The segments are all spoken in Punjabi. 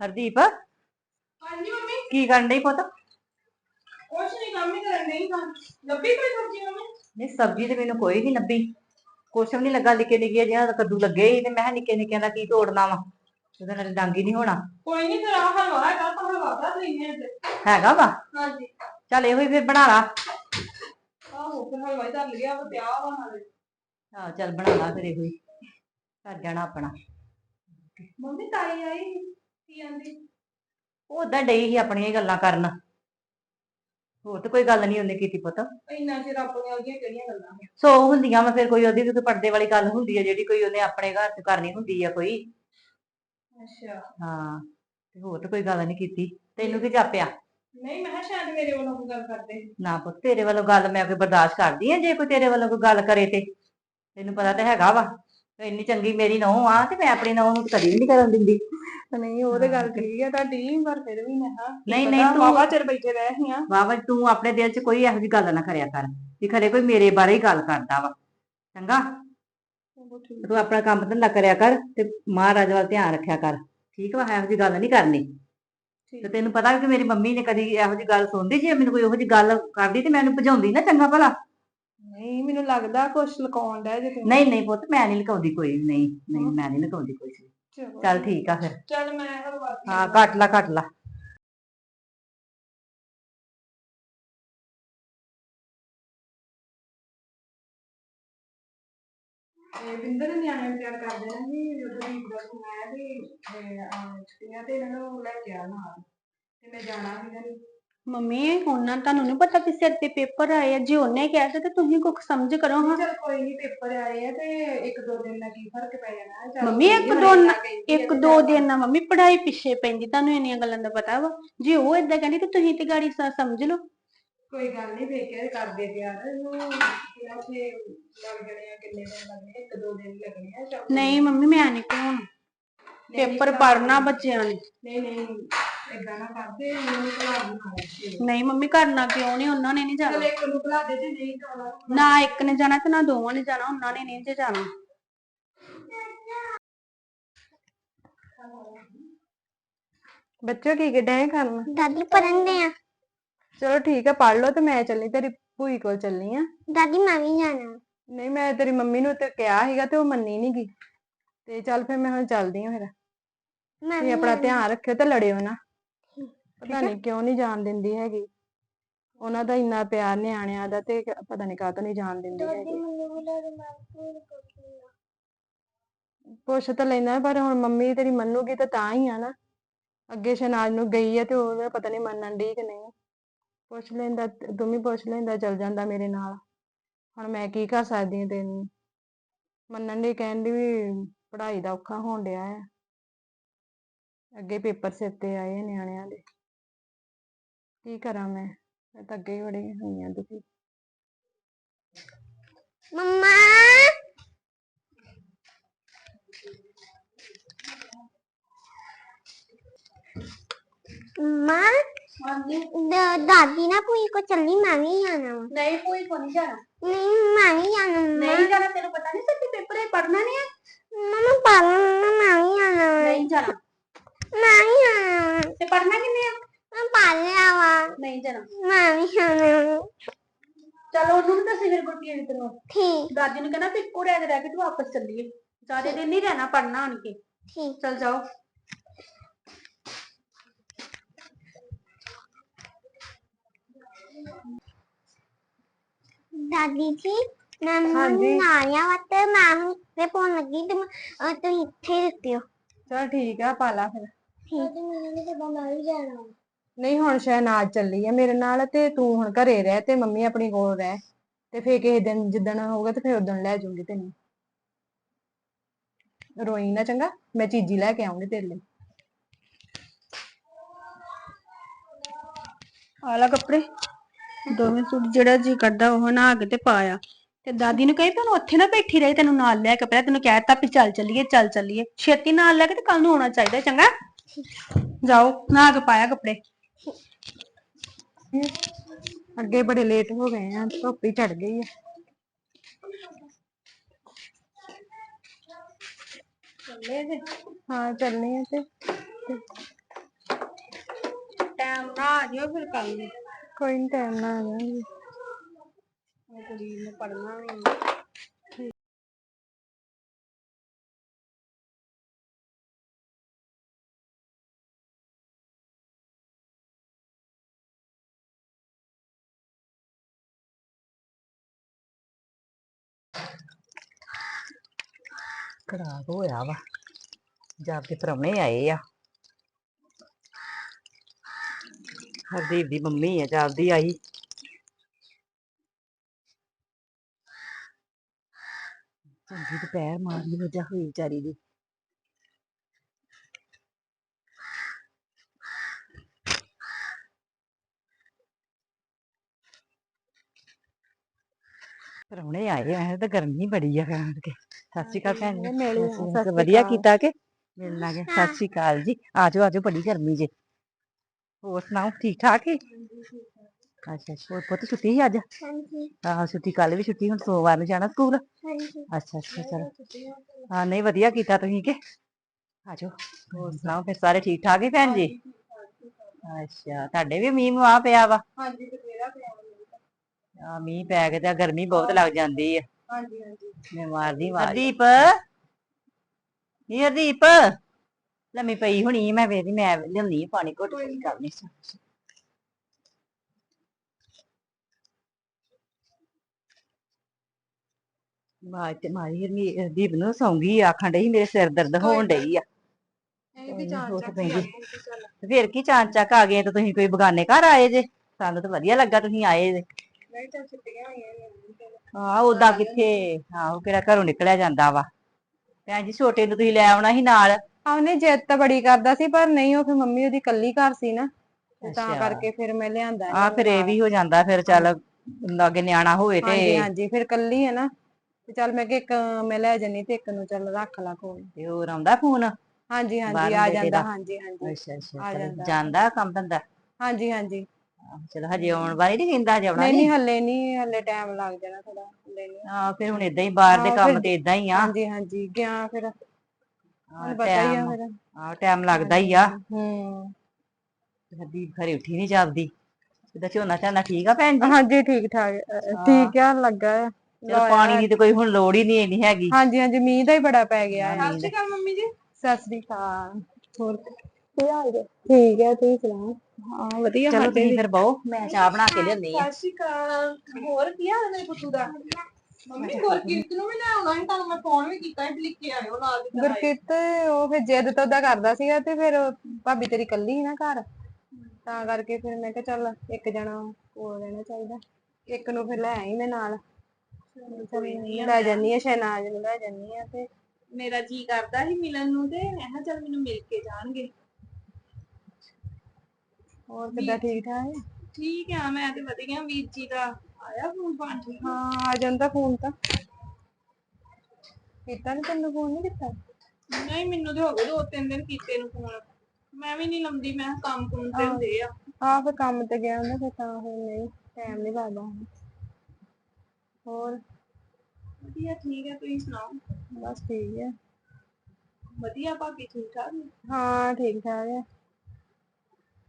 ਹਰਦੀਪ? ਹਾਂਜੀ ਮੰਮੀ। ਕੀ ਕਰਨ ਡਈ ਪੁੱਤ? ਕੁਛ ਨਹੀਂ ਕੰਮ ਹੀ ਕਰਨ ਨਹੀਂ ਤਾਂ ਲੱਭੀ ਕੋਈ ਸਬਜ਼ੀ ਮੰਮੀ? ਨਹੀਂ ਸਬਜ਼ੀ ਤੇ ਮੈਨੂੰ ਕੋਈ ਨਹੀਂ ਲੱਭੀ। ਕੁਛ ਵੀ ਨਹੀਂ ਲੱਗਾ ਨਿੱਕੇ ਨਿੱਕੇ ਜਿਹਾ ਕੱਦੂ ਲੱਗੇ ਸੀ ਤੇ ਮੈਂ ਕਿਹਾ ਨਿੱਕੇ ਨਿੱਕਿਆਂ ਦਾ ਕੀ ਤੋੜਨਾ ਵਾ। ਉਹਦੇ ਨਾਲ ਡੰਗ ਨਹੀਂ ਹੋਣਾ। ਕੋਈ ਨਹੀਂ ਫਿਰ ਆਹ ਹਲਵਾ ਹੈਗਾ ਤਾਂ ਹਲਵਾ ਬਣਾ ਲੈਣੇ ਤੇ ਹੈਗਾ ਵਾ? ਹਾਂਜੀ। ਚੱਲ ਇਹੋ ਹੀ ਫਿਰ ਬਣਾ ਲਾ। ਆਹੋ ਫਿਰ ਹਲਵਾ ਹੀ ਧਰ ਲਿਆ ਵਾ ਤੇ ਆਹ ਵਾ ਨਾਲੇ। ਹਾਂ ਚੱਲ ਬਣਾ ਲਾ ਫਿਰ ਇਹੋ ਹੀ। ਕਰ ਜਾਣਾ ਆਪਣਾ। ਮੰਮੀ ਤਾਈ ਆਈ ਕੀ ਆਂਦੀ? ਉਹ ਓਦਾਂ ਡਈ ਸੀ ਆਪਣੀਆਂ ਹੀ ਗੱਲਾਂ ਕਰਨ। ਹੋਰ ਤੇ ਕੋਈ ਗੱਲ ਨਹੀਂ ਉਹਨੇ ਕੀਤੀ ਪੁੱਤ। ਇੰਨਾ ਚਿਰ ਆਪਣੀਆਂ ਉਹਦੀਆਂ ਕਿਹੜੀਆਂ ਗੱਲਾਂ ਨੇ ਸੋ ਹੁੰਦੀਆਂ ਵਾ ਫਿਰ ਕੋਈ ਉਹਦੀ ਵੀ ਕੋਈ ਪਰਦੇ ਵਾਲੀ ਗੱਲ ਹੁੰਦੀ ਹੈ ਜਿਹੜੀ ਕੋਈ ਉਹਨੇ ਆਪਣੇ ਘਰ ਚ ਕਰਨੀ ਹੁੰਦੀ ਆ ਕੋਈ। ਅੱਛਾ। ਹਾਂ ਤੇ ਹੋਰ ਤੇ ਕੋਈ ਗੱਲ ਨਹੀਂ ਕੀਤੀ। ਤੈਨੂੰ ਕੀ ਜਾਪਿਆ? ਨਹੀਂ ਮੈਂ ਕਿਹਾ ਸ਼ਾਇਦ ਮੇਰੇ ਵੱਲੋਂ ਕੋਈ ਗੱਲ ਕਰਦੇ। ਨਾ ਪੁੱਤ ਤੇਰੇ ਵੱਲੋਂ ਗੱਲ ਮੈਂ ਕੋਈ ਬਰਦਾਸ਼ਤ ਕਰਦੀ ਆ ਜੇ ਕੋਈ ਤੇਰੇ ਵੱਲੋਂ ਕੋਈ ਗੱਲ ਕਰੇ ਤੇ। ਤੈਨੂੰ ਪਤਾ ਤਾਂ ਹੈਗਾ ਵਾ ਤੇ ਇੰਨੀ ਚੰਗੀ ਮੇਰੀ ਨਹੁੰ ਆ ਤੇ ਮੈਂ ਆਪਣੀ ਨਹੁੰ ਨੂੰ ਕਦੀ ਵੀ ਨਹੀਂ ਕਰਨ ਦਿੰਦੀ। ਨਹੀਂ ਉਹ ਤੇ ਗੱਲ ਠੀਕ ਹੈ ਤੁਹਾਡੀ ਪਰ ਫਿਰ ਵੀ ਮੈਂ ਕਿਹਾ ਨਹੀਂ ਨਹੀਂ ਤੂੰ ਬਾਬਾ ਚਿਰ ਬੈਠੇ ਰਹੇ ਸੀ ਆ। ਬਾਬਾ ਤੂੰ ਆਪਣੇ ਦਿਲ 'ਚ ਕੋਈ ਇਹੋ ਜਿਹੀ ਗੱਲ ਨਾ ਕਰਿਆ ਕਰ ਵੀ ਖਰੇ ਕੋਈ ਮੇਰੇ ਬਾਰੇ ਹੀ ਗੱਲ ਕਰਦਾ ਵਾ ਚੰਗਾ? ਤੂੰ ਆਪਣਾ ਕੰਮ ਧੰਦਾ ਕਰਿਆ ਕਰ ਤੇ ਮਹਾਰਾਜ ਵੱਲ ਧਿਆਨ ਰੱਖਿਆ ਕਰ ਠੀਕ ਵਾ ਇਹੋ ਜਿਹੀ ਗੱਲ ਨਹੀਂ ਕਰਨੀ। ਤੇ ਤੈਨੂੰ ਪਤਾ ਕਿ ਮੇਰੀ ਮੰਮੀ ਨੇ ਕਦੀ ਇਹੋ ਜਿਹੀ ਗੱਲ ਸੁਣਦੀ ਜੇ ਮੈਨੂੰ ਕੋਈ ਇਹੋ ਜਿਹੀ ਗੱਲ ਕਰਦੀ ਤੇ ਮੈਨੂੰ ਭਜਾਉਂਦੀ ਨਾ ਚੰਗਾ ਭਲਾ? ਨਹੀਂ ਮੈਨੂੰ ਲੱਗਦਾ ਕੁਛ ਲਕਾਉਣ ਦਾ ਜੇ ਨਹੀਂ ਨਹੀਂ ਪੁੱਤ ਮੈਂ ਨਹੀਂ ਲਕਾਉਂਦੀ ਕੋਈ ਨਹੀਂ ਨਹੀਂ ਮੈਂ ਨਹੀਂ ਲਕਾਉਂਦੀ ਕੋਈ। ਚਲੋ। ਚੱਲ ਠੀਕ ਆ ਫਿਰ ਚੱਲ ਮੈਂ ਹਲਵਾ ਹਾਂ ਕੱਟ ਲਾ ਕੱਟ ਲਾ ਤੇ ਬਿੰਦਰ ਨੇ ਨਿਆਣੇ ਨੂੰ ਤਿਆਰ ਕਰ ਦੇਣਾ ਸੀ ਜਦੋਂ ਵੀ ਦਾ ਫੋਨ ਆਇਆ ਵੀ ਤੇ, ਆਹ, ਛੁੱਟੀਆਂ ਤੇ ਇਹਨਾਂ ਨੂੰ ਲੈ ਕੇ ਆ ਨਾਲ ਤੇ ਮੈਂ ਜਾਣਾ ਸੀਗਾ ਨੀ। ਮੰਮੀ ਉਹਨਾਂ ਤੁਹਾਨੂੰ ਨਹੀਂ ਪਤਾ ਕਿ ਸਿਰ ਤੇ ਪੇਪਰ ਆਏ ਆ ਜੇ ਉਹਨੇ ਕਿਹਾ ਸੀ ਤੇ ਤੁਸੀਂ ਕੁਝ ਸਮਝ ਕਰੋ ਹਾਂ। ਚਲ ਕੋਈ ਨਹੀਂ ਪੇਪਰ ਆਏ ਆ ਤੇ ਇੱਕ ਦੋ ਦਿਨ ਦਾ ਕੀ ਫ਼ਰਕ ਪੈ ਜਾਣਾ। ਚੱਲ ਮੰਮੀ, ਇੱਕ ਦੋ ਨ- ਆ ਇੱਕ ਦੋ। ਦਿਨ ਨਾ ਮੰਮੀ ਪੜ੍ਹਾਈ ਪਿੱਛੇ ਪੈਂਦੀ ਤੁਹਾਨੂੰ ਇੰਨੀਆਂ ਗੱਲਾਂ ਦਾ ਪਤਾ ਵਾ। ਜੇ ਉਹ ਏਦਾਂ ਕਹਿੰਦੀ ਤੇ ਤੁਸੀਂ ਤੇ ਗਾੜੀ ਸ- ਸਮਝ ਲਓ। ਕੋਈ ਗੱਲ ਨਹੀਂ ਵੇਖਿਆ ਕਰਦੇ ਤਿਆਰ ਇਹਨੂੰ ਕਿਹਾ ਸੀ ਲੱਗ ਜਾਣੇ ਆ ਕਿੰਨੇ ਦਿਨ ਲੱਗਣੇ ਇੱਕ ਦੋ ਦਿਨ ਲੱਗਣੇ ਆ ਚੱਲ ਨਹੀਂ ਮੰਮੀ ਮੈਂ ਨਹੀਂ ਕਹਾਉਣਾ ਨਹੀਂ, ਪੇਪਰ ਪੜਨਾ ਬੱਚਿਆਂ ਨੇ। ਨਹੀਂ ਨਹੀਂ। ਏਦਾਂ ਨਾ ਕਰਦੇ ਉਹਨੂੰ ਭੁਲਾ ਬਣਾ ਨਹੀਂ ਮੰਮੀ ਕਰਨਾ ਕਿਉਂ ਨਹੀਂ ਉਹਨਾਂ ਨੇ ਨਹੀਂ ਚਲ ਜਾਣਾ ਇੱਕ ਨੂੰ ਭੁਲਾ ਦੇ ਤੇ ਨਹੀਂ ਜਾਣਾ ਨਾ ਇੱਕ ਨੇ ਜਾਣਾ ਤੇ ਨਾ ਦੋਵਾਂ ਨੇ ਜਾਣਾ ਉਹਨਾਂ ਨੇ ਨਹੀਂ ਜੇ ਜਾਣਾ। ਬੱਚੋ ਕੀ ਕਿਡਾਂ ਕਰਨਾ? ਦਾਦੀ ਪੜ੍ਹਨ ਦੇ ਆ। ਚਲੋ ਠੀਕ ਹੈ ਪੜ ਲਓ ਤੇ ਮੈਂ ਚੱਲੀ ਤੇਰੀ ਭੂਈ ਕੋਲ ਚੱਲੀ ਆ। ਦਾਦੀ ਮੈਂ ਵੀ ਜਾਣਾ। ਨਹੀਂ ਮੈਂ ਤੇਰੀ ਮੰਮੀ ਨੂੰ ਤੇ ਕਿਹਾ ਸੀਗਾ ਤੇ ਉਹ ਮੰਨੀ ਨੀ ਗੀ ਤੇ ਚੱਲ ਫਿਰ ਮੈਂ ਹੁਣ ਚੱਲਦੀ ਆ ਫਿਰ। ਮੈਂ ਤੁਸੀਂ ਵੀ ਆਪਣਾ। ਧਿਆਨ ਰੱਖਿਓ ਤੇ ਲੜਿਓ ਨਾ। ਪਤਾ ਨਹੀਂ ਕਿਉਂ ਨਹੀਂ ਜਾਣ ਦਿੰਦੀ ਹੈਗੀ। ਉਹਨਾਂ ਦਾ ਇੰਨਾ ਪਿਆਰ ਨਿਆਣਿਆਂ ਦਾ ਤੇ ਪਤਾ ਨਹੀਂ ਕਾਹਤੋਂ ਨਹੀਂ ਜਾਣ ਦਿੰਦੀ ਹੈਗੀ। ਪੁੱਛ ਤਾਂ ਲੈਂਦਾ ਪਰ ਹੁਣ ਮੰਮੀ ਤੇਰੀ ਮੰਨੂਗੀ ਤਾਂ ਤਾਂ ਹੀ ਆ ਨਾ। ਅੱਗੇ ਸ਼ਨਾਜ ਨੂੰ ਗਈ ਹੈ ਤੇ ਉਹਦਾ ਪਤਾ ਨਹੀਂ ਮੰਨਣ ਦੀ ਕਿ ਨਹੀਂ। ਪੁੱਛ ਲੈਂਦਾ ਤੂੰ ਵੀ ਪੁੱਛ ਲੈਂਦਾ ਚਲ ਜਾਂਦਾ ਮੇਰੇ ਨਾਲ। ਹੁਣ ਮੈਂ ਕੀ ਕਰ ਸਕਦੀ ਹਾਂ ਤੈਨੂੰ? ਮੰਨਣ ਦੀ ਕਹਿਣ ਦੀ ਵੀ ਪੜ੍ਹਾਈ ਦਾ ਔਖਾ ਹੋਣ ਡਿਆ ਆ। ਅੱਗੇ ਪੇਪਰ ਸਿਰ ਤੇ ਆਏ ਨਿਆਣਿਆਂ ਦੇ। ਕੀ ਕਰਾਂ ਮੈਂ? ਮੈਂ ਤਾਂ ਅੱਗੇ ਹੀ ਬੜੀ ਹੋਈ ਆ ਦੁਖੀ ਮੰਮਾ! ਮੰਮਾ! ਦ- ਦਾਦੀ ਨਾ ਕੋਈ ਕੋ ਚੱਲੀ ਮੈਂ ਵੀ ਜਾਣਾ ਵਾ। ਨਹੀਂ ਕੋਈ ਕੋ ਨਹੀਂ ਜਾਣਾ। ਨਹੀਂ ਮੈਂ ਵੀ ਜਾਣਾ ਮੰਮਾ। ਨਹੀਂ ਜਾਣਾ ਤੈਨੂੰ ਪਤਾ ਨਹੀਂ ਸੱਚੀ ਪੇਪਰ ਹੈ ਪੜਨਾ ਨਹੀਂ ਹੈ ਮੰਮਾ ਪੜ੍ਹਨਾ ਮੈਂ ਵੀ ਜਾਣਾ ਵਾ। ਨਹੀਂ ਜਾਣਾ ਮੈਂ ਵੀ ਜਾਣਾ ਵਾ। ਤੇ ਪੜਨਾ ਕਿੰਨੇ ਆ ਮੈਂ ਪੜ੍ਹ ਲਿਆ ਵਾ ਨਹੀਂ ਜਾਣਾ ਮੈਂ ਵੀ ਜਾਣਾ ਵਾ। ਚਲ ਦੱਸੀ ਫਿਰ ਗੁਰਕੀਰਤ ਨੂੰ? ਠੀਕ। ਦਾਦੀ ਨੂੰ ਕਹਿੰਦਾ ਪਿੱਕੋ ਰਹਿ ਕੇ ਰਹਿ ਕੇ ਤੂੰ ਵਾਪਸ ਚੱਲੀਏ। ਸਾਰੇ ਦਿਨ ਨਹੀਂ ਰਹਿਣਾ ਪੜਨਾ ਆਣ ਕੇ। ਠੀਕ। ਚਲ ਜਾਓ। ਦਾਦੀ ਜੀ ਮੈਂ ਹਾਂਜੀ। ਨਾਲਿਆ ਵਾ ਤੇ ਮੈਂ ਹੁਣ ਤੇ ਪਾਉਣ ਲੱਗੀ ਤੇ ਮੈਂ- ਅਹ ਤੁਸੀਂ ਇੱਥੇ ਹੋ ਚਲ ਠੀਕ ਆ ਪਾ ਲਾ ਫਿਰ। ਠੀਕ। ਤੇ ਮੈਨੂੰ ਨਹੀਂ ਪਤਾ ਮੈਂ ਵੀ ਜਾਣਾ। ਵਾ। ਨਹੀਂ ਹੁਣ ਸ਼ਹਿਨਾਜ਼ ਚੱਲੀ ਆ ਮੇਰੇ ਨਾਲ ਤੇ ਤੂੰ ਹੁਣ ਘਰੇ ਰਹਿ ਤੇ ਮੰਮੀ ਆਪਣੀ ਕੋਲ ਰਹਿ। ਤੇ ਫੇਰ ਕਿਸੇ ਦਿਨ ਜਿੱਦਣ ਹੋਊਗਾ ਤੇ ਫੇਰ ਉਦੋਂ ਲੈ ਜਾਊਂਗੀ ਤੈਨੂੰ। ਰੋਈ ਨਾ ਚੰਗਾ, ਮੈਂ ਚੀਜੀ ਲੈ ਕੇ ਆਉਂਗੀ ਤੇਰੇ ਲਈ। ਆਲਾ ਕੱਪੜੇ। ਦੋਵੇਂ ਸੂਟ ਜਿਹੜਾ ਜੀ ਕਰਦਾ ਉਹ ਨਹਾ ਕੇ ਤੇ ਪਾਇਆ। ਤੇ ਦਾਦੀ ਨੂੰ ਕਹੀ ਤੈਨੂੰ ਉੱਥੇ ਨਾ ਬੈਠੀ ਰਹੀ, ਤੈਨੂੰ ਨਾਲ ਲੈ ਕੇ ਪਹਿਲਾਂ ਤੈਨੂੰ ਕਹਿਤਾ ਵੀ ਚੱਲ ਚੱਲੀਏ ਚੱਲ ਚੱਲੀਏ। ਛੇਤੀ ਨਾਲ ਲੈ ਕੇ ਤੇ ਕੱਲ ਨੂੰ ਆਉਣਾ ਚਾਹੀਦਾ, ਚੰਗਾ? ਜਾਓ, ਨਹਾ ਕੇ ਪਾਇਆ ਕੱਪੜੇ। ਅੱਗੇ ਬੜੇ ਲੇਟ ਹੋ ਗਏ ਆ ਧੁੱਪ ਹੀ ਚੜ ਗਈ ਆ। ਚੱਲੇ ਤੇ ਹਾਂ ਚੱਲਣੀ ਆ ਤੇ। ਤੇ ਟਾਈਮ ਨਾ ਆ ਜਿਓ ਫਿਰ ਕੱਲ ਨੂੰ। ਕੋਈ ਨਹੀਂ ਟਾਈਮ ਖਰਾਬ ਹੋਇਆ ਵਾ। ਜਾ ਕੇ ਪ੍ਰਾਹੁਣੇ ਆਏ ਆ। ਹਰਦੀਪ ਦੀ ਮੰਮੀ ਆ ਜਾਂਦੀ ਆਈ। ਚੰਗੀ ਦੁਪਹਿਰ ਮਾਰਨੀ ਵਜਾ ਹੋਈ ਵਿਚਾਰੀ ਦੀ। ਪ੍ਰਾਹੁਣੇ ਆਏ ਆ ਤਾਂ ਗਰਮੀ ਬੜੀ ਆ ਕਹਿਣ ਕੇ। ਸਤਿ ਸ਼੍ਰੀ ਅਕਾਲ ਭੈਣ ਜੀ। ਮਿਲ ਸਤਿ ਸ਼੍ਰੀ ਵਧੀਆ ਅਕਾਲ। ਕੀਤਾ ਕਿ? ਮਿਲ ਲਾਂਗੇ। ਸਤਿ ਸ਼੍ਰੀ ਅਕਾਲ ਜੀ। ਆਜੋ ਆਜੋ ਬੜੀ ਗਰਮੀ ਜੇ। ਹੋਰ ਸੁਣਾਓ ਠੀਕ ਠਾਕ ਹੈ? ਅੱਛਾ ਅੱਛਾ। ਹੋਰ ਪੁੱਤ ਛੁੱਟੀ ਸੀ ਅੱਜ? ਹਾਂਜੀ। ਆਹ ਛੁੱਟੀ ਕੱਲ ਵੀ ਛੁੱਟੀ ਹੁਣ ਸੋਮਵਾਰ ਨੂੰ ਜਾਣਾ ਸਕੂਲ। ਹਾਂਜੀ। ਅੱਛਾ ਅੱਛਾ ਚਲੋ। ਹਾਂ ਨਹੀਂ ਵਧੀਆ ਕੀਤਾ ਤੁਸੀਂ ਕਿ? ਆਜੋ ਹੋਰ ਸੁਣਾਓ ਫਿਰ ਸਾਰੇ ਠੀਕ ਠਾਕ ਹੀ ਭੈਣ ਜੀ? ਅੱਛਾ ਤੁਹਾਡੇ ਵੀ ਮੀਂਹ ਆ ਪਿਆ ਵਾ? ਹਾਂਜੀ ਬਥੇਰਾ ਪਿਆ ਆ ਮੀਂਹ ਪੈ ਕੇ ਤਾਂ ਗਰਮੀ ਬਹੁਤ ਲੱਗ ਜਾਂਦੀ ਆ। ਹਾਂਜੀ ਹਾਂਜੀ। ਮੈਂ ਮਾਰਦੀ ਆਵਾਜ਼। ਹਰਦੀਪ? ਨੀ ਹਰਦੀਪ? ਲੰਮੀ ਪਈ ਹੁਣੀ ਮੈਂ ਵੇਖਦੀ ਮੈਂ ਲਿਆਉਂਦੀ ਆ ਪਾਣੀ ਘੁੱਟ ਕੇ ਕਰਨੀ ਆਵਾਜ਼ ਤੇ ਮਾਰੀ ਹਰਮੀ ਹਰਦੀਪ ਨੂੰ ਸੌਂਗੀ ਆਖਣ ਡਈ ਮੇਰੇ ਸਿਰ ਦਰਦ ਹੋਣ ਡਈ ਆ। ਫਿਰ ਕੀ ਚਾਂ ਚੱਕ ਆ ਗਏ ਤੇ ਤੁਸੀਂ ਕੋਈ ਬਗਾਨੇ ਘਰ ਆਏ ਜੇ? ਸਾਨੂੰ ਤਾਂ ਵਧੀਆ ਲੱਗਾ ਤੁਸੀਂ ਆਏ ਜੇ। ਨਹੀਂ ਤਾਂ ਛੁੱਟੀਆਂ ਹੋਈਆਂ ਹਾਂ ਉਦਾਂ ਕਿੱਥੇ ਹਾਂ ਉਹ ਕਿਹੜਾ ਘਰੋਂ ਨਿਕਲਿਆ ਜਾਂਦਾ ਵਾ। ਭੈਣ ਜੀ ਛੋਟੇ ਨੂੰ ਤੁਸੀਂ ਲੈ ਆਉਣਾ ਸੀ ਨਾਲ। ਉਹਨੇ ਜਿੱਦ ਤਾਂ ਬੜੀ ਕਰਦਾ ਸੀ ਪਰ ਨਹੀਂ ਉਹ ਫਿਰ ਮੰਮੀ ਉਹਦੀ ਕੱਲੀ ਘਰ ਸੀ ਨਾ। ਤੇ ਤਾਂ ਅੱਛਾ। ਕਰਕੇ ਫਿਰ ਮੈਂ ਲਿਆਂਦਾ ਆ ਫਿਰ ਇਹ ਵੀ ਹੋ ਜਾਂਦਾ ਫਿਰ ਚੱਲ ਲਾਗੇ ਨਿਆਣਾ ਹੋਵੇ ਹਾਂਜੀ ਤੇ। ਹਾਂਜੀ ਫਿਰ ਕੱਲੀ ਹੈ ਨਾ। ਤੇ ਚੱਲ ਮੈਂ ਕਿ ਇੱਕ ਮੈਂ ਲੈ ਜੰਨੀ ਤੇ ਇੱਕ ਨੂੰ ਚੱਲ ਰੱਖ ਲਾ ਕੋਲ। ਤੇ ਹੋਰ ਆਉਂਦਾ ਫੋਨ? ਹਾਂਜੀ ਹਾਂਜੀ ਬਾਹਰੋਂ ਆ ਬੇਟੇ ਜਾਂਦਾ ਦਾ? ਹਾਂਜੀ ਹਾਂਜੀ। ਅੱਛਾ ਅੱਛਾ ਆ ਚਲੋ ਜਾਂਦਾ। ਜਾਂਦਾ। ਕੰਮ ਧੰਦਾ? ਹਾਂਜੀ ਹਾਂਜੀ। ਆਹ, ਚਲੋ ਹਜੇ ਆਉਣ ਵਾਲੀ ਨਹੀਂ ਕਹਿੰਦਾ ਹਜੇ ਆਉਣਾ ਨਹੀਂ ਨਹੀਂ ਨਹੀਂ ਹੱਲੇ ਨਹੀਂ ਹੱਲੇ ਟਾਈਮ ਲੱਗ ਜਾਣਾ ਥੋੜਾ ਹੱਲੇ ਨਹੀਂ ਹਾਂ ਫਿਰ ਹੁਣ ਇਦਾਂ ਹੀ ਬਾਹਰ ਦੇ ਹਾਂ, ਕੰਮ ਫਿਰ- ਤੇ ਇਦਾਂ ਹੀ ਆ। ਹਾਂਜੀ ਹਾਂਜੀ ਗਿਆ ਫਿਰ। ਹਾਂ, ਤੁਹਾਨੂੰ ਪਤਾ ਹੀ ਆ ਟਾਈਮ ਫਿਰ। ਹਾਂ ਟਾਈਮ ਲੱਗਦਾ ਹੀ ਆ। ਹੂੰ। ਹਰਦੀਪ ਘਰੇ ਉੱਠੀ ਨਹੀਂ ਜਾਂਦੀ ਇਹਦਾ ਝੋਨਾ ਝਾਨਾ ਠੀਕ ਆ ਭੈਣ ਜੀ? ਹਾਂਜੀ ਠੀਕ ਠਾਕ ਅ, ਠੀਕ ਆ ਲੱਗਾ ਆ। ਚਲ ਪਾਣੀ ਦੀ ਤੇ ਕੋਈ ਹੁਣ ਲੋੜ ਹੀ ਨਹੀਂ ਇੰਨੀ ਹੈਗੀ। ਹਾਂਜੀ ਹਾਂਜੀ ਮੀਂਹ ਦਾ ਹੀ ਬੜਾ ਪੈ ਗਿਆ। ਹੈ ਮੀਂਹ ਦਾ। ਚੱਲ ਮੰਮੀ ਜੀ। ਸਤਿ ਸ੍ਰੀ ਅਕਾਲ। ਹੋਰ? ਕੀ ਹਾਲ ਹੈ ਠੀਕ ਹੈ ਤੁਸੀਂ ਸੁਣਾਓ? ਹਾਂ ਵਧੀਆ ਚਲੋ ਤੁਸੀਂ ਫਿਰ ਬਹੁ ਮੈਂ ਚਾਹ ਬਣਾ ਕੇ ਲਿਆਉਂਦੀ ਆ ਸਤਿ ਸ਼੍ਰੀ ਅਕਾਲ। ਹੋਰ ਕੀ ਹਾਲ ਹੈ ਮੇਰੇ ਪੁੱਤੂ ਦਾ? ਮੰਮੀ ਗੁਰਕੀਰਤ ਨੂੰ ਵੀ ਲੈ ਆਉਣਾ ਸੀ ਤੁਹਾਨੂੰ ਮੈਂ ਫੋਨ ਵੀ ਕੀਤਾ ਸੀ ਲਿਖ ਕੇ ਆਇਓ ਨਾਲ ਦੀ ਨਾਲ। ਗੁਰਕਿਰਤ ਉਹ ਫਿਰ ਜਿੱਦ ਤਾਂ ਉਹਦਾ ਕਰਦਾ ਸੀਗਾ ਤੇ ਫਿਰ ਭਾਬੀ ਤੇਰੀ ਕੱਲੀ ਸੀ ਨਾ ਘਰ ਤਾਂ ਕਰਕੇ ਫਿਰ ਮੈਂ ਕਿਹਾ ਚੱਲ ਇੱਕ ਜਣਾ ਕੋਲ ਰਹਿਣਾ ਚਾਹੀਦਾ। ਇੱਕ ਨੂੰ ਫਿਰ ਲੈ ਆਈ ਮੈਂ ਨਾਲ। ਲੈ ਜਾਨੀ ਆ ਸ਼ਹਿਨਾਜ਼ ਨੂੰ ਲੈ ਜਾਨੀ ਆ ਤੇ ਮੇਰਾ ਜੀ ਕਰਦਾ ਸੀ ਮਿਲਣ ਨੂੰ ਤੇ ਮੈਂ ਕਿਹਾ ਚੱਲ ਮੈਨੂੰ ਮਿਲ ਕੇ ਜਾਣਗੇ। ਹੋਰ ਕਿੱਦਾਂ ਠੀਕ ਠਾਕ ਹੈ? ਠੀਕ ਆ ਮੈਂ ਤੇ ਵਧੀਆ ਵੀਰ ਜੀ ਦਾ ਆਇਆ ਫੋਨ ਫਾਨ ਠੀਕ ਆ? ਹਾਂ ਆ ਜਾਂਦਾ ਫੋਨ ਤਾਂ। ਕੀਤਾ ਨੀ ਤੈਨੂੰ ਫੋਨ ਨਹੀਂ ਕੀਤਾ? ਨਹੀਂ ਮੈਨੂੰ ਤੇ ਹੋ ਗਏ ਦੋ ਤਿੰਨ ਦਿਨ ਕੀਤੇ ਨੂੰ ਫੋਨ। ਮੈਂ ਵੀ ਨਹੀਂ ਲੰਦੀ ਮੈਂ ਕਿਹਾ ਕੰਮ ਕੁਮ ਤੇ ਹੁੰਦੇ ਆ। ਆਹ ਫਿਰ ਕੰਮ ਤੇ ਗਿਆ ਹੁੰਦਾ ਫਿਰ ਤਾਂ ਫਿਰ ਨਹੀਂ ਟਾਈਮ ਨਹੀਂ ਲੱਗਦਾ। ਹੁਣ। ਹੋਰ? ਵਧੀਆ ਠੀਕ ਹੈ ਤੁਸੀਂ ਸੁਣਾਓ? ਬਸ ਠੀਕ ਹੈ ਵਧੀਆ ਭਾਬੀ ਠੀਕ ਠਾਕ ਨੇ? ਹਾਂ ਠੀਕ ਠਾਕ ਹੈ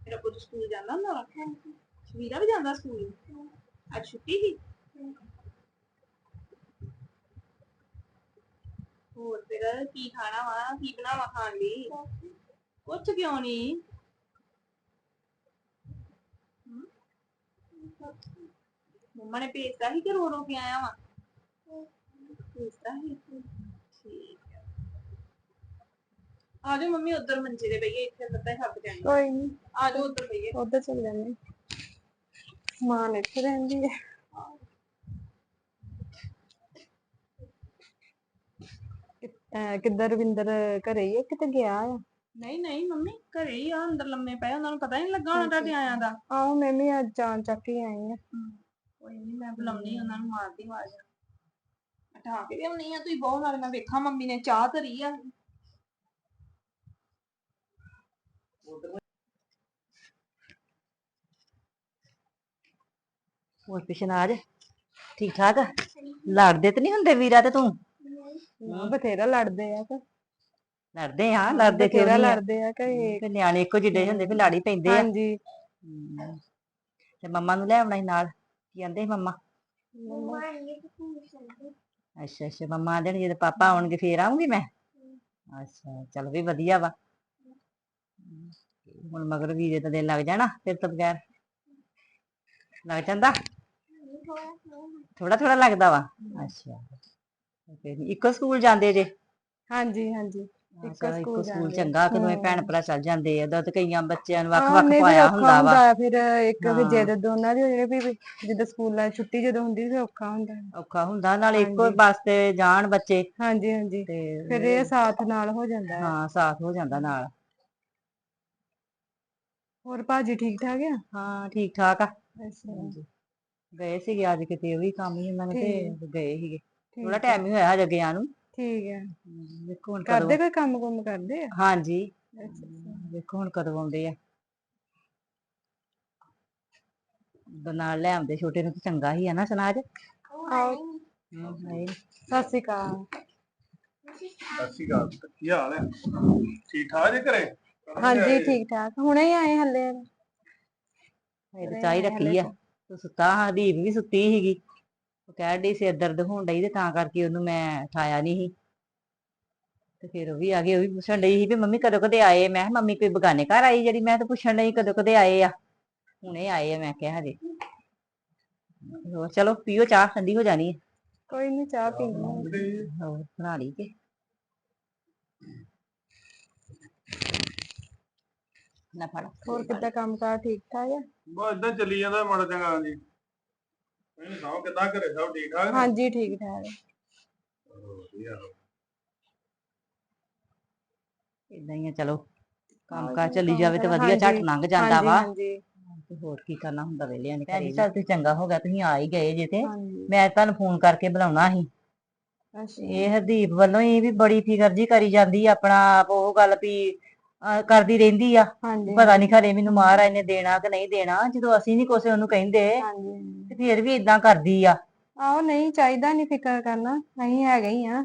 ਮੇਰਾ ਪੁੱਤ ਸਕੂਲ ਜਾਂਦਾ ਹੁੰਦਾ ਵਾ? ਸ਼ਵੀਰਾ ਵੀ ਜਾਂਦਾ ਸਕੂਲ? ਅੱਜ ਛੁੱਟੀ ਸੀ? ਹੋਰ ਫਿਰ ਕੀ ਖਾਣਾ ਵਾ? ਕੀ ਬਣਾਵਾ ਖਾਣ ਲਈ? ਕੁਛ ਕਿਉਂ ਨਹੀਂ? ਮੰਮਾ ਨੇ ਭੇਜਤਾ ਸੀ ਕਿ ਰੋ ਰੋ ਕੇ ਆਇਆ ਵਾ? ਭੇਜਦਾ ਸੀ? ਠੀਕ ਆ ਆ ਜਾਓ ਮੰਮੀ ਉਧਰ ਮੰਜੇ ਦੇ ਬਈਏ ਇੱਥੇ ਹੀ ਥੱਕ ਜਾਣੀਆਂ ਕੋਈ ਨਹੀਂ ਆ ਜਾਓ ਉਧਰ ਬਈਏ ਉਧਰ ਚਲ ਜਾਂਦੇ। ਮਾਂ ਇੱਥੇ ਰਹਿੰਦੀ ਹੈ। ਕਿੱਧਰ ਰਵਿੰਦਰ ਘਰੇ ਹੀ ਹੈ? ਕਿਤੇ ਗਿਆ ਆ? ਨਹੀਂ ਨਹੀਂ ਮੰਮੀ ਘਰੇ ਹੀ ਆ ਅੰਦਰ ਲੰਮੇ ਪਏ ਉਹਨਾਂ ਨੂੰ ਪਤਾ ਨਹੀਂ ਲੱਗਾ ਹੋਣਾ ਤੁਹਾਡੇ ਆਇਆਂ ਦਾ। ਆਹੋ ਮੈਂ ਵੀ ਅੱਜ ਜਾਣ ਚੱਕ ਹੀ ਆਈ ਆ ਕੋਈ ਨਹੀਂ ਮੈਂ ਬੁਲਾਉਣੀ ਉਹਨਾਂ ਨੂੰ ਮਾਰਦੀ ਆਵਾਜ਼। ਉਠਾ ਕੇ ਲਿਆਉਣੀ ਆ ਤੁਸੀਂ ਬਹੁਤ ਨਾਲ ਮੈਂ ਵੇਖਾਂ ਮੰਮੀ ਨੇ ਚਾਹ ਧਰੀ ਆ। ਹੋਰ ਪਿਛਨਾਜ ਠੀਕ ਠਾਕ? ਆ? ਲੜਦੇ ਤੇ ਨਹੀਂ ਹੁੰਦੇ ਵੀਰਾ ਤੇ ਤੂੰ? ਨਾ ਬਥੇਰਾ ਲੜਦੇ ਆ ਕਿ ਲੜਦੇ ਹਾਂ ਲੜਦੇ ਕਿਉਂ ਬਥੇਰਾ ਨਹੀਂ ਆ? ਲੜਦੇ ਆ ਕਿ ਤੇ ਨਿਆਣੇ ਇੱਕੋ ਜਿਹੇ ਹੁੰਦੇ ਫਿਰ ਲੜ ਹੀ ਪੈਂਦੇ ਆ। ਹਾਂਜੀ। ਹਮ, ਤੇ ਮੰਮਾ ਨੂੰ ਲੈ ਆਉਣਾ ਸੀ ਨਾਲ। ਕੀ ਕਹਿੰਦੇ ਸੀ ਮੰਮਾ? ਇਹ ਅੱਛਾ ਅੱਛਾ ਮੰਮਾ ਆਂਦੇ ਨੇ ਜਦੋਂ ਪਾਪਾ ਆਉਣਗੇ ਫੇਰ ਆਉਂਗੀ ਮੈਂ? ਅੱਛਾ ਚਲ ਵੀ ਵਧੀਆ ਵਾ। ਹੁਣ ਮਗਰ ਵੀਰੇ ਦਾ ਦਿਨ ਲੱਗ ਜਾਣਾ ਫਿਰ ਤਾਂ ਬਗੈਰ ਲੱਗ ਜਾਂਦਾ ਥੋੜਾ ਥੋੜਾ ਲੱਗਦਾ ਵਾ ਅੱਛਾ ਫਿਰ ਇੱਕੋ ਸਕੂਲ ਜਾਂਦੇ ਜੇ ਹਾਂਜੀ ਹਾਂਜੀ ਇੱਕੋ ਸਕੂਲ। ਚੰਗਾ ਕਿ ਦੋਵੇਂ ਭੈਣ। ਭਰਾ ਚੱਲ ਜਾਂਦੇ ਆ ਉਦੋਂ ਤੇ ਕਈਆਂ ਬੱਚਿਆਂ ਨੂੰ ਵੱਖ-ਵੱਖ ਪਾਇਆ ਹੁੰਦਾ ਵਾ ਫਿਰ ਇੱਕ ਹਾਂ। ਜਿੱਦ ਦੋਨਾਂ ਦੀ ਜਾਣੀ ਵੀ ਜਦੋਂ ਸਕੂਲਾਂ ਛੁੱਟੀ ਜਦੋਂ ਹੁੰਦੀ ਫਿਰ ਔਖਾ ਹੁੰਦਾ। ਔਖਾ ਹੁੰਦਾ ਨਾਲੇ ਇੱਕੋ। ਬੱਸ ਤੇ ਜਾਣ ਬੱਚੇ ਹਾਂਜੀ ਹਾਂਜੀ ਤੇ ਫਿਰ ਇਹ ਸਾਥ ਨਾਲ ਹੋ ਜਾਂਦਾ ਹਾਂ ਸਾਥ ਹੋ ਜਾਂਦਾ ਨਾਲ ਹੋਰ ਭਾਜੀ ਠੀਕ ਠਾਕ ਆ? ਹਾਂ ਠੀਕ ਠਾਕ ਆ। ਅੱਛਾ। ਹਾਂਜੀ। ਗਏ ਸੀਗੇ ਅੱਜ ਕਿਤੇ ਉਹ ਵੀ ਕੰਮ ਹੀ ਉਹਨਾਂ ਨੇ ਤੇ ਗਏ ਸੀਗੇ। ਥੋੜਾ ਟਾਈਮ ਹੀ ਹੋਇਆ ਹਜੇ ਗਿਆ ਨੂੰ। ਠੀਕ ਹੈ ਹਮ, ਵੇਖੋ ਹੁਣ ਕਰਦੇ ਕੋਈ ਕੰਮ ਕੁੰਮ ਕਰਦੇ ਆ? ਹਾਂਜੀ। ਅੱਛਾ ਵੇਖੋ ਹੁਣ ਕਦੋਂ ਆਉਂਦੇ ਆ। ਉਦੋਂ ਨਾਲ ਲੈ ਆਉਂਦੇ ਛੋਟੇ ਨੂੰ ਤਾਂ ਚੰਗਾ ਹੀ ਆ ਨਾ ਸਨਾਜ ਨੀ। ਸਤਿ ਸ਼੍ਰੀ ਅਕਾਲ। ਸਤਿ ਸ਼੍ਰੀ ਅਕਾਲ ਕੀ ਹਾਲ ਹੈ ਠੀਕ ਠਾਕ ਜੇ ਘਰੇ? ਹਾਂਜੀ ਠੀਕ ਠਾਕ ਹੁਣੇ ਹੀ ਆਏ ਹੱਲੇ। ਇਹ ਤਾਂ ਚਾਹ ਰੱਖੀ ਆ। ਤੇ ਸੁੱਤਾ ਹਾਂ ਦੀਪ ਵੀ ਸੁੱਤੀ ਸੀਗੀ। ਉਹ ਕਹਿ ਡਈ ਸਿਰ ਦਰਦ ਹੋਣ ਡਈ ਤੇ ਤਾਂ ਕਰਕੇ ਉਹਨੂੰ ਮੈਂ ਉਠਾਇਆ ਨਹੀਂ ਸੀ। ਤੇ ਫਿਰ ਉਹ ਵੀ ਆ ਗਈ ਉਹ ਵੀ ਪੁੱਛਣ ਡਈ ਸੀ ਵੀ ਮੰਮੀ ਕਦੋਂ ਕਦੇ ਆਏ? ਮੈਂ ਕਿਹਾ ਮੰਮੀ ਕੋਈ ਬਗਾਨੇ ਘਰ ਆਈ ਜਿਹੜੀ? ਮੈਂ ਤਾਂ ਪੁੱਛਣ ਡਈ ਕਦੋਂ ਕਦੇ ਆਏ ਆ। ਹੁਣੇ ਆਏ ਆ ਮੈਂ ਕਿਹਾ ਹਜੇ। ਹੋਰ ਚਲੋ ਪੀਓ ਚਾਹ ਠੰਡੀ ਹੋ ਜਾਣੀ ਹੈ ਕੋਈ ਨਹੀਂ ਚਾਹ ਪੀ ਲਵਾਂਗੇ। ਹੋਰ ਬਣਾ ਲਈ ਕੇ? ਨਾ ਫੜ। ਹੋਰ ਕਿੱਦਾਂ ਕੰਮ ਕਾਰ ਠੀਕ ਠਾਕ ਆ? ਬਸ ਇਦਾਂ ਚੱਲੀ ਜਾਂਦਾ ਮਾੜਾ ਚੰਗਾ ਜੀ। ਨਹੀਂ ਸੁਣਾਓ ਕਿੱਦਾਂ ਘਰੇ ਸਭ ਠੀਕ ਠਾਕ ਨੇ? ਹਾਂਜੀ ਠੀਕ ਠਾਕ ਚਲੋ ਵਧੀਆ। ਇਦਾਂ ਹੀ ਆ ਚਲੋ। ਕੰਮ ਕਾਰ ਚੱਲੀ ਜਾਵੇ ਤੇ ਵਧੀਆ ਝੱਟ ਹਾਂਜੀ, ਲੰਘ ਜਾਂਦਾ ਹਾਂਜੀ ਵਾ। ਹਾਂਜੀ। ਤੇ ਹੋਰ ਕੀ ਕਰਨਾ ਹੁੰਦਾ ਵੇਲਿਆਂ ਨੇ ਭੈਣ ਜੀ ਚੱਲ ਤੇ ਚੰਗਾ ਹੋ ਗਿਆ ਤੁਸੀਂ ਆ ਹੀ ਗਏ ਜੇ ਤੇ। ਹਾਂਜੀ। ਮੈਂ ਤੁਹਾਨੂੰ ਫੋਨ ਕਰਕੇ ਬੁਲਾਉਣਾ ਸੀ। ਅੱਛਾ। ਇਹ ਹਰਦੀਪ ਵੱਲੋਂ ਹੀ ਵੀ ਬੜੀ ਫਿਕਰ ਜੀ ਕਰੀ ਜਾਂਦੀ ਆ ਆਪਣਾ ਆਪ ਉਹ ਗੱਲ ਵੀ ਅਹ ਕਰਦੀ ਰਹਿੰਦੀ ਆ। ਹਾਂਜੀ ਪਤਾ ਨਹੀਂ ਖਰੇ ਮੈਨੂੰ ਮਹਾਰਾਜ ਨੇ ਦੇਣਾ ਕਿ ਨਹੀਂ ਦੇਣਾ। ਜਦੋਂ ਅਸੀਂ ਨਹੀਂ ਕੁਛ ਉਹਨੂੰ ਕਹਿੰਦੇ ਹਾਂਜੀ ਤੇ ਫਿਰ ਵੀ ਇਦਾਂ ਕਰਦੀ ਆ। ਆਹੋ ਨਹੀਂ ਚਾਹੀਦਾ ਨਹੀਂ ਫਿਕਰ ਕਰਨਾ। ਅਸੀਂ ਹੈਗੇ ਹੀ ਆ।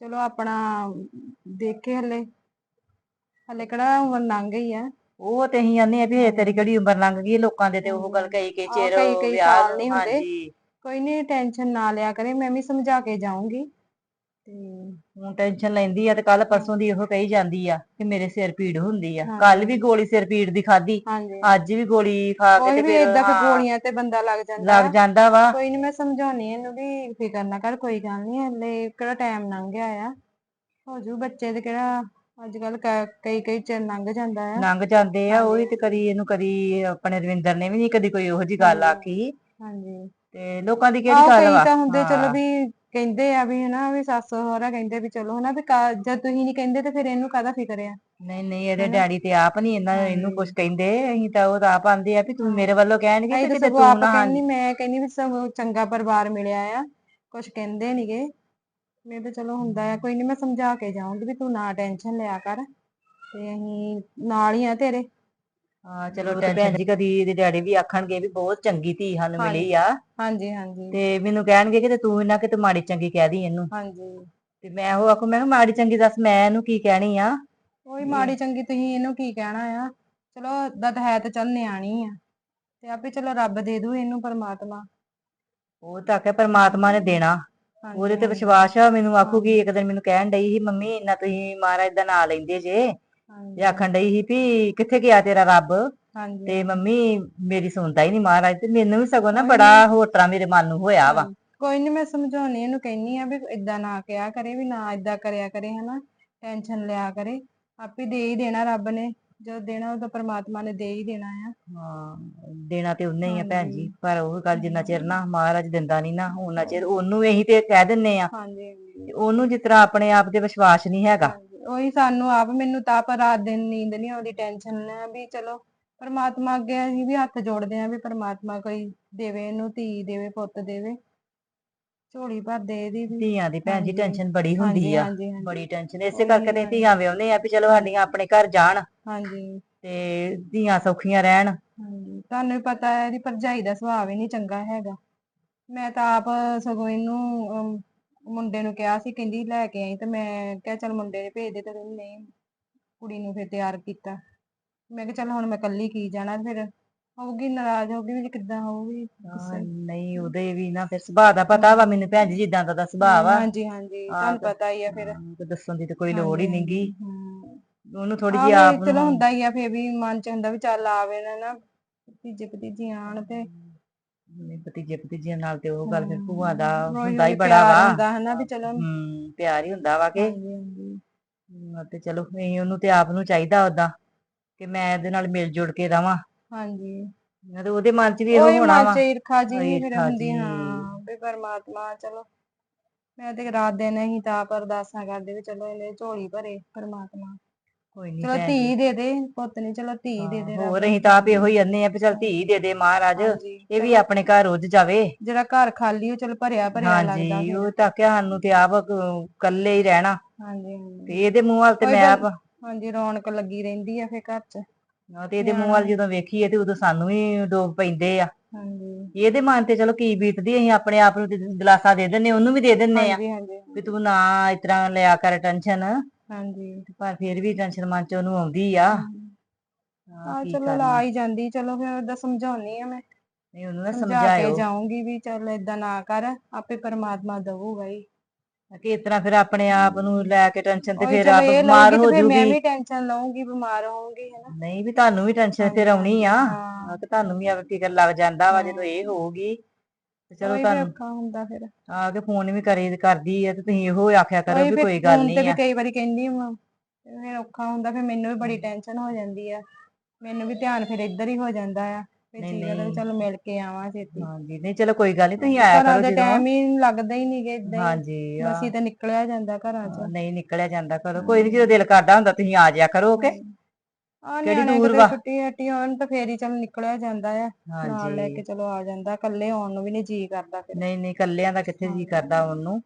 ਚਲੋ ਆਪਣਾ ਦੇਖੇ ਹਲੇ। ਹਲੇ ਕਿਹੜਾ ਉਮਰ ਲੰਘ ਗਈ ਆ। ਉਹ ਤੇ ਅਸੀਂ ਆਨੇ ਆ ਵੀ ਹੇ ਤੇਰੀ ਕਿਹੜੀ ਉਮਰ ਲੰਘ ਗਈ ਲੋਕਾਂ ਦੇ ਤੇ ਉਹ ਗੱਲ ਕਈ ਕਈ ਆਹ, ਚਿਰ ਕਈ- ਕਈ ਵਿਆਹ ਸਾਲ ਨੂੰ, ਨਹੀਂ ਹੁੰਦੇ। ਹਾਂਜੀ। ਕੋਈ ਨਹੀਂ ਟੈਨਸ਼ਨ ਨਾ ਲਿਆ ਕਰੇ। ਮੈਂ ਵੀ ਸਮਝਾ ਕੇ ਜਾਊਂਗੀ। ਤੇ ਹੁਣ ਟੈਨਸ਼ਨ ਲੈਂਦੀ ਆ ਤੇ ਕੱਲ ਪਰਸੋਂ ਦੀ ਉਹ ਕਹੀ ਜਾਂਦੀ ਆ ਕਿ ਮੇਰੇ ਸਿਰ ਪੀੜ ਹੁੰਦੀ ਆ। ਕੱਲ ਵੀ ਗੋਲੀ ਸਿਰ ਪੀੜ ਦੀ ਹਾਂਜੀ। ਅੱਜ ਵੀ ਗੋਲੀ ਖਾ ਕੇ ਤੇ ਫਿਰ ਹਾਂ, ਗੋਲੀਆਂ ਤੇ ਬੰਦਾ ਲੱਗ ਜਾਂਦਾ। ਲੱਗ ਜਾਂਦਾ ਵਾ। ਕੋਈ ਨਹੀਂ ਮੈਂ ਸਮਝਾਉਣੀ ਇਹਨੂੰ ਵੀ ਫਿਕਰ ਨਾ ਕਰ ਕੋਈ ਗੱਲ ਨਹੀਂ ਹਲੇ ਕਿਹੜਾ ਟਾਈਮ ਲੰਘ ਗਿਆ ਆ। ਹੋ ਜੂ ਬੱਚੇ ਤੇ ਕਿਹੜਾ ਅੱਜ ਕੱਲ ਕਈ ਕਈ ਚਿਰ ਲੰਘ ਜਾਂਦਾ ਆ। ਲੰਘ ਜਾਂਦੇ ਆ ਉਹੀ ਹਾਂਜੀ। ਤੇ ਕਦੀ ਇਹਨੂੰ ਕਦੀ ਆਪਣੇ ਰਵਿੰਦਰ ਨੇ ਵੀ ਨਹੀਂ ਕਦੀ ਕੋਈ ਉਹੋ ਜੀ ਗੱਲ। ਆਖੀ। ਹਾਂਜੀ। ਤੇ ਲੋਕਾਂ ਦੀ ਕਿਹੜੀ ਗੱਲ ਕਈ ਵਾ? ਤਾਂ ਹੁੰਦੇ ਚਲੋ ਵੀ ਕਹਿੰਦੇ ਆ ਵੀ ਹਨਾ ਵੀ ਸੱਸ ਸਹੁਰਾ ਕਹਿੰਦੇ ਵੀ ਚਲੋ ਹਨਾ ਵੀ ਕਾ- ਜਦ ਤੁਸੀਂ ਨਹੀਂ ਕਹਿੰਦੇ ਤੇ ਫਿਰ ਇਹਨੂੰ ਕਾਹਦਾ ਫਿਕਰ ਆ ਨਹੀਂ ਨਹੀਂ ਇਹਦੇ? ਡੈਡੀ ਤੇ ਆਪ ਨਹੀਂ ਇਹਨਾਂ ਇਹਨੂੰ। ਕੁਝ ਕਹਿੰਦੇ ਅਸੀਂ ਤਾਂ ਉਹ ਤਾਂ ਆਪ ਆਂਦੇ ਆ ਵੀ ਤੂੰ। ਮੇਰੇ ਵੱਲੋਂ ਕਹਿਣਗੇ ਤੇ ਤਾਂ ਕਿਤੇ ਸਗੋਂ ਤੂੰ ਆਪ ਨਾ ਕਹਿੰਦੀ ਮੈਂ ਕਹਿੰਦੀ ਵੀ ਸਗੋਂ ਚੰਗਾ ਪਰਿਵਾਰ ਮਿਲਿਆ ਆ ਕੁਝ ਕਹਿੰਦੇ ਨਹੀਂਗੇ ਮੈਂ ਤਾਂ ਚਲੋ ਹੁੰਦਾ ਆ ਕੋਈ ਨਹੀਂ ਮੈਂ ਸਮਝਾ ਕੇ ਜਾਊਂਗੀ ਵੀ ਤੂੰ ਨਾ ਟੈਨਸ਼ਨ ਲਿਆ ਕਰ ਤੇ ਅਸੀਂ ਨਾਲ ਹੀ ਆ ਤੇਰੇ ਹਾਂ ਚਲੋ ਭੈਣ ਜੀ ਕਦੀ ਇਹਦੇ ਡੈਡੀ ਵੀ ਆਖਣਗੇ ਵੀ ਬਹੁਤ ਚੰਗੀ ਧੀ ਸਾਨੂੰ। ਮਿਲੀ ਆ। ਹਾਂਜੀ ਹਾਂਜੀ। ਤੇ ਮੈਨੂੰ ਕਹਿਣਗੇ ਕਿ ਤੇ ਤੂੰ ਇਹਨਾਂ ਕਿਤੇ ਮਾੜੀ ਚੰਗੀ ਕਹਿ ਦੀ ਇਹਨੂੰ। ਹਾਂਜੀ। ਤੇ ਮੈਂ ਉਹ ਆਖੂ ਮੈਂ ਕਿਹਾ ਮਾੜੀ ਚੰਗੀ ਦੱਸ ਮੈਂ ਇਹਨੂੰ ਕੀ ਕਹਿਣੀ ਆ? ਉਹੀ ਮਾੜੀ ਚੰਗੀ ਤੁਸੀਂ ਇਹਨੂੰ ਕੀ ਕਹਿਣਾ ਆ? ਚਲੋ ਤਾਂ ਹੈ ਤੇ ਚੱਲ ਨਿਆਣੀ ਆ। ਤੇ ਆਪੇ ਚਲੋ ਰੱਬ ਦੇ ਦੂ ਇਹਨੂੰ ਪਰਮਾਤਮਾ। ਉਹ ਤਾਂ ਆਖਿਆ ਪਰਮਾਤਮਾ ਨੇ ਦੇਣਾ। ਉਹਦੇ ਤੇ ਵਿਸ਼ਵਾਸ ਆ ਮੈਨੂੰ ਆਖੂਗੀ ਇੱਕ ਦਿਨ ਮੈਨੂੰ ਕਹਿਣ ਡਈ ਸੀ ਮੰਮੀ ਇੰਨਾ ਤੁਸੀਂ ਮਹਾਰਾਜ ਦਾ ਨਾਂ ਲੈਂਦੇ ਜੇ। ਹਾਂਜੀ, ਤੇ ਆਖਣ ਡਈ ਸੀ ਵੀ ਕਿੱਥੇ ਗਿਆ ਤੇਰਾ ਰੱਬ? ਹਾਂਜੀ। ਤੇ ਮੰਮੀ ਮੇਰੀ ਸੁਣਦਾ ਹੀ ਨਹੀਂ ਮਹਾਰਾਜ ਤੇ ਮੈਨੂੰ ਵੀ ਸਗੋਂ ਨਾ ਬੜਾ ਹੋਰ ਤਰ੍ਹਾਂ ਮੇਰੇ ਮਨ ਨੂੰ ਹੋਇਆ ਵਾ। ਕੋਈ ਨਹੀਂ ਮੈਂ ਸਮਝਾਉਣੀ ਇਹਨੂੰ ਕਹਿੰਨੀ ਆ ਵੀ ਇਦਾਂ ਨਾ ਕਿਹਾ ਕਰੇ ਵੀ ਨਾ ਇਦਾਂ ਕਰਿਆ ਕਰੇ ਹਨਾ? ਟੈਨਸ਼ਨ ਲਿਆ ਕਰੇ। ਆਪੇ ਦੇ ਹੀ ਦੇਣਾ ਰੱਬ ਨੇ ਜੋ ਦੇਣਾ ਉਹ ਤਾਂ ਪਰਮਾਤਮਾ ਨੇ ਦੇ ਹੀ ਦੇਣਾ ਆ। ਹਾਂ ਦੇਣਾ ਤੇ ਉਹਨੇ ਹੀ ਆ ਭੈਣ ਜੀ। ਪਰ ਉਹ ਗੱਲ ਜਿੰਨਾ ਚਿਰ ਨਾ ਮਹਾਰਾਜ ਦਿੰਦਾ ਨਹੀਂ ਨਾ ਉਹਨਾਂ ਚਿਰ ਉਹਨੂੰ ਅਸੀਂ ਤੇ ਕਹਿ ਦਿੰਨੇ ਆ ਹਾਂਜੀ ਤੇ ਉਹਨੂੰ ਜਿਸ ਤਰ੍ਹਾਂ ਆਪਣੇ ਆਪ ਤੇ ਵਿਸ਼ਵਾਸ ਨਹੀਂ ਹੈਗਾ। ਉਹੀ ਸਾਨੂੰ ਆਪ ਮੈਨੂੰ ਤਾਂ ਆਪ ਰਾਤ ਦਿਨ ਨੀਂਦ ਨਹੀਂ ਆਉਂਦੀ ਟੈਨਸ਼ਨ ਨਾ ਵੀ ਚਲੋ ਪਰਮਾਤਮਾ ਅੱਗੇ ਅਸੀਂ ਵੀ ਹੱਥ ਜੋੜਦੇ ਆਂ ਵੀ ਪਰਮਾਤਮਾ ਕੋਈ ਦੇਵੇ ਇਹਨੂੰ ਧੀ ਦੇਵੇ ਪੁੱਤ ਦੇਵੇ ਝੋਲੀ ਭਰ ਦੇ ਇਹਦੀ ਵੀ ਧੀਆਂ ਦੀ ਭੈਣ ਜੀ ਹਾਂਜੀ, ਟੈਨਸ਼ਨ ਬੜੀ ਹੁੰਦੀ ਹਾਂਜੀ, ਆ ਹਾਂਜੀ, ਹਾਂਜੀ। ਬੜੀ ਟੈਨਸ਼ਨ ਇਸੇ ਉਹੀ ਕਰਕੇ ਤੇ। ਧੀਆਂ ਵਿਆਹੁੰਦੇ ਆ ਵੀ ਚਲੋ ਸਾਡੀਆਂ ਆਪਣੇ ਘਰ ਜਾਣ ਹਾਂਜੀ ਤੇ ਧੀਆਂ ਸੌਖੀਆਂ ਰਹਿਣ ਹਾਂਜੀ ਤੁਹਾਨੂੰ ਵੀ ਪਤਾ ਹੈ ਇਹਦੀ ਭਰਜਾਈ ਦਾ ਸੁਭਾਅ ਵੀ ਨਹੀਂ ਚੰਗਾ ਹੈਗਾ ਮੈਂ ਤਾਂ ਆਪ ਸਗੋਂ ਇਹਨੂੰ ਅਮ, ਮੁੰਡੇ ਨੂੰ ਕਿਹਾ ਸੀ ਕਹਿੰਦੀ ਲੈ ਕੇ ਆਈ ਤੇ ਮੈਂ ਕਿਹਾ ਚੱਲ ਮੁੰਡੇ ਨੇ ਭੇਜ ਦੇ ਤੇ ਕਹਿੰਦੀ ਨਹੀਂ ਕੁੜੀ ਨੂੰ ਫਿਰ ਤਿਆਰ ਕੀਤਾ। ਮੈਂ ਕਿਹਾ ਚੱਲ ਹੁਣ ਮੈਂ ਇਕੱਲੀ ਕੀ ਜਾਣਾ ਫਿਰ? ਹੋਊਗੀ ਨਾਰਾਜ਼ ਹੋਊਗੀ ਵੀ ਕਿੱਦਾਂ ਹੋਊਗੀ ਹਾਂ। ਨਹੀਂ ਉਹਦੇ ਵੀ ਨਾ ਫਿਰ ਸੁਭਾਅ ਦਾ ਪਤਾ ਵਾ ਮੈਨੂੰ ਭੈਣ ਜੀ ਜਿੱਦਾਂ ਦਾ ਦਾ ਸੁਭਾਅ ਵਾ। ਹਾਂਜੀ ਹਾਂਜੀ ਤੁਹਾਨੂੰ ਤੇ- ਪਤਾ ਹੀ ਆ ਫਿਰ। ਹਾਂ, ਤੇ ਦੱਸਣ ਦੀ ਤੇ ਕੋਈ ਲੋੜ ਹੀ ਨਹੀਂਗੀ ਹਮ। ਉਹਨੂੰ ਥੋੜੀ ਆਹ ਜਿਹੀ ਵੀ ਆਪ ਚਲੋ ਨੂੰ ਹੁੰਦਾ ਹੀ ਆ ਫੇਰ ਵੀ ਮਨ ਚ ਹੁੰਦਾ ਵੀ ਚੱਲ ਆਵੇ ਨਾ ਨਾ ਭਤੀਜੇ ਭਤੀਜੀ ਆਣ ਤੇ ਨਹੀਂ, ਭਤੀਜੇ ਭਤੀਜੀਆਂ ਨਾਲ ਤੇ ਉਹ ਗੱਲ ਫਿਰ ਭੂਆ ਦਾ ਹੁੰਦਾ ਹੀ ਬੜਾ ਵਾ। ਹੁੰਦਾ ਹਨਾ ਵੀ ਚਲੋ। ਹੂੰ ਪਿਆਰ ਹੀ ਹੁੰਦਾ ਵਾ ਕਿ। ਹਮ, ਤੇ ਚਲੋ ਨਹੀਂ ਉਹਨੂੰ ਤੇ ਆਪ ਨੂੰ ਚਾਹੀਦਾ ਓਦਾਂ ਕਿ ਮੈਂ ਇਹਦੇ ਨਾਲ ਮਿਲ ਜੁਲ ਕੇ ਰਵਾਂ। ਹਾਂਜੀ। ਤੇ ਉਹਦੇ ਮਨ 'ਚ ਵੀ ਇਹੋ ਉਹੀ ਹੋਣਾ ਮਨ ਵਾ। ਚ ਈਰਖਾ ਜੀ ਵੀ ਫਿਰ ਈਰਖਾ ਹੁੰਦੀ ਜੀ। ਹਾਂ ਵੀ ਪਰਮਾਤਮਾ ਚਲੋ। ਮੈਂ ਤੇ ਰਾਤ ਦਿਨ ਹੀ ਤਾਂ ਆਪ ਅਰਦਾਸਾਂ ਕਰਦੇ ਵੀ ਚਲੋ ਇਹਨੇ ਝੋਲੀ ਭਰੇ ਪਰਮਾਤਮਾ। ਕੋਈ ਨਹੀਂ ਚਲੋ ਧੀ ਦੇ ਦੇ ਪੁੱਤ ਨਹੀਂ ਚਲੋ ਧੀ ਦੇ ਦੇ ਰੱਬ ਹੋਰ ਅਸੀਂ ਤਾਂ ਆਪ ਇਹੋ ਹੀ ਅੰਨੇ ਆ ਵੀ ਚਲ ਧੀ ਦੇ ਦੇ ਮਹਾਰਾਜ ਹਾਂਜੀ ਇਹ ਵੀ ਆਪਣੇ ਘਰ ਰੁੱਝ ਜਾਵੇ। ਜਿਹੜਾ ਘਰ ਖਾਲੀ ਉਹ ਚਲੋ ਭਰਿਆ ਭਰਿਆ ਲੱਗਦਾ ਹਾਂਜੀ ਉਹ ਤਾਂ ਕਿ ਸਾਨੂੰ ਤੇ ਆਪ ਕ- ਇਕੱਲੇ ਹੀ ਰਹਿਣਾ। ਹਾਂਜੀ ਹਾਂਜੀ ਤੇ ਇਹਦੇ ਮੂੰਹ ਵੱਲ ਤੇ ਕੋਈ ਮੈਂ ਗੱਲ- ਆਪ ਹਾਂਜੀ ਰੌਣਕ ਲੱਗੀ ਰਹਿੰਦੀ ਆ ਫਿਰ ਘਰ ਚ। ਹਾਂ, ਤੇ ਇਹਦੇ ਮੂੰਹ ਵੱਲ ਜਦੋਂ ਵੇਖੀਏ ਤੇ ਉਦੋਂ ਸਾਨੂੰ ਵੀ ਡੋਬ ਪੈਂਦੇ ਆ। ਹਾਂਜੀ। ਇਹਦੇ ਮਨ ਤੇ ਚਲੋ ਕੀ ਬੀਤਦੀ ਅਸੀਂ ਆਪਣੇ ਆਪ ਨੂੰ ਤੇ ਦਿਲਾਸਾ ਦੇ ਦਿੰਨੇ ਉਹਨੂੰ ਵੀ ਦੇ ਦਿੰਨੇ ਆ ਹਾਂਜੀ ਹਾਂਜੀ। ਵੀ ਤੂੰ ਨਾ ਇਸ ਤਰ੍ਹਾਂ ਲਿਆ ਕਰ ਟੈਨਸ਼ਨ। ਹਾਂਜੀ ਪਰ ਫਿਰ ਵੀ ਟੈਨਸ਼ਨ ਮਨ ਚ ਉਹਨੂੰ ਆਉਂਦੀ ਆ। ਹਾਂ, ਆ ਕੀ ਚਲੋ ਕਰਨਾ? ਲਾ ਹੀ ਜਾਂਦੀ ਚਲੋ ਫਿਰ ਉਹਦਾ ਸਮਝਾਉਣੀ ਆ ਮੈਂ। ਨਹੀਂ ਉਹਨੂੰ ਨਾ ਸਮਝਾ ਕੇ ਸਮਝਾਇਓ। ਜਾਊਂਗੀ ਵੀ ਚੱਲ ਏਦਾਂ ਨਾ ਕਰ ਆਪੇ ਪਰਮਾਤਮਾ ਦਊਗਾ ਹੀ। ਕਿ ਇਸ ਤਰ੍ਹਾਂ ਫਿਰ ਆਪਣੇ ਆਪ ਨੂੰ ਲੈ ਕੇ ਟੈਨਸ਼ਨ ਤੇ ਉਹੀ ਫਿਰ ਚਲੋ ਆਪ ਇਹ ਬਿਮਾਰ ਲਊਗੀ ਹੋ ਤੇ ਫਿਰ ਮੈਂ ਜੂਗੀ। ਵੀ ਟੈਨਸ਼ਨ ਲਵਾਂਗੀ ਬਿਮਾਰ ਹੋਊਂਗੀ ਹਨਾ। ਨਹੀਂ ਵੀ ਤੁਹਾਨੂੰ ਵੀ ਟੈਨਸ਼ਨ ਫਿਰ ਆਉਣੀ ਆ। ਹਾਂ। ਹਾਂ, ਤੇ ਤੁਹਾਨੂੰ ਵੀ ਆ ਫਿਕਰ ਲੱਗ ਜਾਂਦਾ ਵਾ ਜਦੋਂ ਇਹ ਹੋਊਗੀ। ਤੇ ਚਲੋ ਉਹੀ ਤੁਹਾਨੂੰ ਔਖਾ ਹੁੰਦਾ ਫਿਰ। ਆ ਕੇ ਫੋਨ ਵੀ ਕਰੀ ਕਰਦੀ ਆ ਤੇ ਤੁਸੀਂ ਇਹੋ ਆਖਿਆ ਕਰੋ ਵੀ ਕੋਈ ਗੱਲ ਤੇ ਨਹੀਂ ਵੀ ਆ। ਕਈ ਵਾਰੀ ਕਹਿੰਦੀ ਹਾਂ ਤੇ ਫਿਰ ਔਖਾ ਹੁੰਦਾ ਫਿਰ ਮੈਨੂੰ ਵੀ ਬੜੀ ਟੈਨਸ਼ਨ ਹੋ ਜਾਂਦੀ ਆ। ਮੈਨੂੰ ਵੀ ਧਿਆਨ ਫਿਰ ਇੱਧਰ ਹੀ ਹੋ ਜਾਂਦਾ ਆ ਫਿਰ ਨਹੀਂ, ਜੀ ਕਰਦਾ ਵੀ ਨਹੀਂ। ਚੱਲ ਮਿਲ ਕੇ ਆਵਾਂ ਛੇਤੀ। ਹਾਂਜੀ ਨਹੀਂ ਚਲੋ ਕੋਈ ਗੱਲ ਨਹੀਂ ਤੁਸੀਂ ਆਇਆ ਘਰਾਂ ਕਰੋ ਦੇ ਜਦੋਂ। ਟਾਈਮ ਹੀ ਲੱਗਦਾ ਹੀ ਨਹੀਂਗੇ ਇਦਾਂ ਹੀ। ਹਾਂਜੀ ਆ, ਤਾਂ ਨਿਕਲਿਆ ਜਾਂਦਾ ਘਰਾਂ ਚ। ਨਹੀਂ ਨਿਕਲਿਆ ਜਾਂਦਾ ਕਰੋ ਕੋਈ ਨਹੀਂ ਜਦੋਂ ਦਿਲ ਕਰਦਾ ਹੁੰਦਾ ਤੁਸੀਂ ਆ ਜਾਇਆ ਕਰੋ ਕਿ ਆ ਕਿਹੜੀ ਨਿਆਣੇ ਦੂਰ ਕਿਤੇ ਵਾ? ਛੁੱਟੀ ਹੱਟੀ ਹੋਣ ਤਾਂ ਫੇਰ ਹੀ ਚੱਲ ਨਿਕਲਿਆ ਜਾਂਦਾ ਆ। ਨਾਲ ਲੈ ਹਾਂਜੀ। ਕੇ ਚਲੋ ਆ ਜਾਂਦਾ ਇਕੱਲੇ ਆਉਣ ਨੂੰ ਵੀ ਨਹੀਂ ਜੀ ਕਰਦਾ ਫਿਰ। ਨਹੀਂ ਨਹੀਂ ਕੱਲਿਆਂ ਦਾ ਕਿੱਥੇ ਜੀ ਕਰਦਾ ਉਹਨੂੰ?